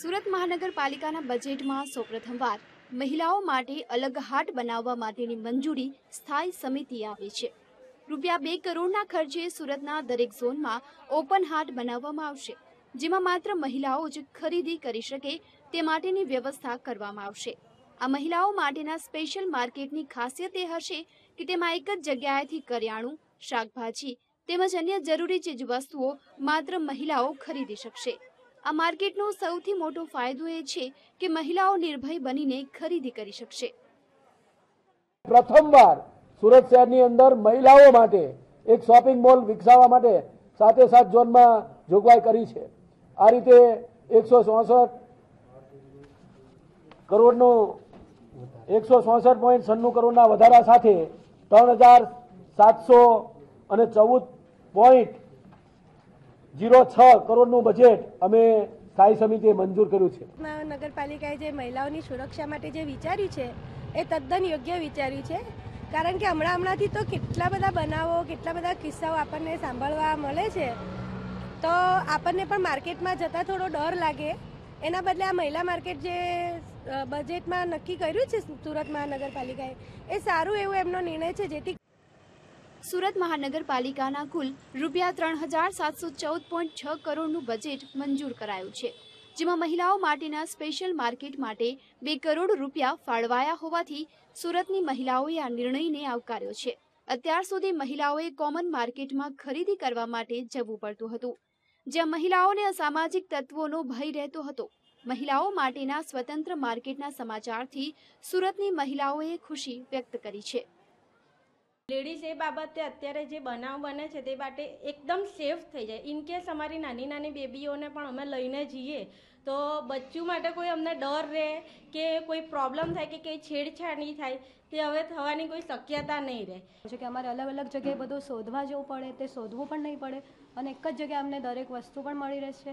સુરત મહાનગરપાલિકાના બજેટમાં સૌપ્રથમવાર મહિલાઓ માટે અલગ હાટ બનાવવા માટેની મંજૂરી સ્થાયી સમિતિ આવી છે. રૂપિયા બે કરોડના ખર્ચે સુરતના દરેક ઝોનમાં ઓપન હાટ બનાવવામાં આવશે, જેમાં માત્ર મહિલાઓ જ ખરીદી કરી શકે તે માટેની વ્યવસ્થા કરવામાં આવશે. આ મહિલાઓ માટેના સ્પેશિયલ માર્કેટની ખાસિયત એ હશે કે તેમાં એક જ જગ્યાએથી કરિયાણું, શાકભાજી તેમજ અન્ય જરૂરી ચીજવસ્તુઓ માત્ર મહિલાઓ ખરીદી શકશે. આ માર્કેટનો સૌથી મોટો ફાયદો એ છે કે મહિલાઓ નિર્ભય બનીને ખરીદી કરી શકશે. પ્રથમવાર સુરત શહેરની અંદર મહિલાઓ માટે એક શોપિંગ મોલ વિકસાવવા માટે સાથે સાત ઝોનમાં જોગવાઈ કરી છે. આ રીતે એકસો ચોસઠ કરોડનું એકસો ચોસઠ પોઈન્ટ છન્નું કરોડના વધારા સાથે ત્રણ હજાર સાતસો અને ચૌદ પોઈન્ટ જીરો છ કરોડનું બજેટ અમે સ્થાયી સમિતિએ મંજૂર કર્યું છે. નગરપાલિકાએ જે મહિલાઓની સુરક્ષા માટે જે વિચાર્યું છે, એ તદ્દન યોગ્ય વિચાર્યું છે. કારણ કે હમણાં હમણાંથી તો કેટલા બધા બનાવો, કેટલા બધા કિસ્સાઓ આપણને સાંભળવા મળે છે. તો આપણને પણ માર્કેટમાં જતાં થોડો ડર લાગે. એના બદલે આ મહિલા માર્કેટ જે બજેટમાં નક્કી કર્યું છે સુરત મહાનગરપાલિકાએ, એ સારું એવું એમનો નિર્ણય છે, જેથી સુરત મહાનગરપાલિકાના કુલ રૂપિયા ત્રણ હજાર સાતસો ચૌદ પોઈન્ટ છ કરોડનું બજેટ મંજૂર કરાયું છે, જેમાં મહિલાઓ માટેના સ્પેશિયલ માર્કેટ માટે બે કરોડ રૂપિયા ફાળવાયા હોવાથી સુરતની મહિલાઓએ આ નિર્ણયને આવકાર્યો છે. અત્યાર સુધી મહિલાઓએ કોમન માર્કેટમાં ખરીદી કરવા માટે જવું પડતું હતું, જ્યાં મહિલાઓને અસામાજિક તત્વોનો ભય રહેતો હતો. મહિલાઓ માટેના સ્વતંત્ર માર્કેટના સમાચારથી સુરતની મહિલાઓએ ખુશી વ્યક્ત કરી છે. લેડીઝ એ બાબતે અત્યારે જે બનાવ બને છે તે માટે એકદમ સેફ થઈ જાય. ઇન કેસ અમારી નાની નાની બેબીઓને પણ અમે લઈને જઈએ, તો બચ્ચું માટે કોઈ અમને ડર રહે કે કોઈ પ્રોબ્લેમ થાય કે કંઈ છેડછાડી થાય, તે હવે થવાની કોઈ શક્યતા નહીં રહે. જો કે અમારે અલગ અલગ જગ્યાએ બધું શોધવા જવું પડે, તે શોધવું પણ નહીં પડે અને એક જ જગ્યાએ અમને દરેક વસ્તુ પણ મળી રહેશે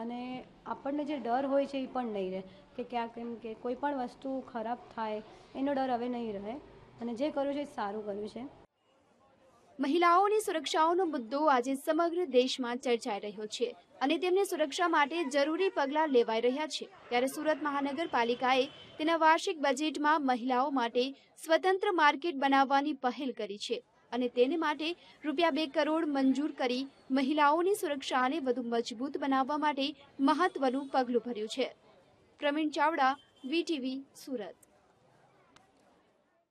અને આપણને જે ડર હોય છે એ પણ નહીં રહે કે ક્યાંક એમ કે કોઈ પણ વસ્તુ ખરાબ થાય, એનો ડર હવે નહીં રહે. અને જે કર્યું છે એ સારું કર્યું છે. મહિલાઓની સુરક્ષાઓનો મુદ્દો આજે સમગ્ર દેશમાં ચર્ચાઈ રહ્યો છે અને તેમની સુરક્ષા માટે જરૂરી પગલાં લેવાઈ રહ્યા છે. ત્યારે સુરત મહાનગરપાલિકાએ તેના વાર્ષિક બજેટમાં મહિલાઓ માટે સ્વતંત્ર માર્કેટ બનાવવાની પહેલ કરી છે અને તેને માટે રૂપિયા બે કરોડ મંજૂર કરી મહિલાઓની સુરક્ષાને વધુ મજબૂત બનાવવા માટે મહત્વનું પગલું ભર્યું છે. પ્રવીણ ચાવડા વીટીવી સુરત.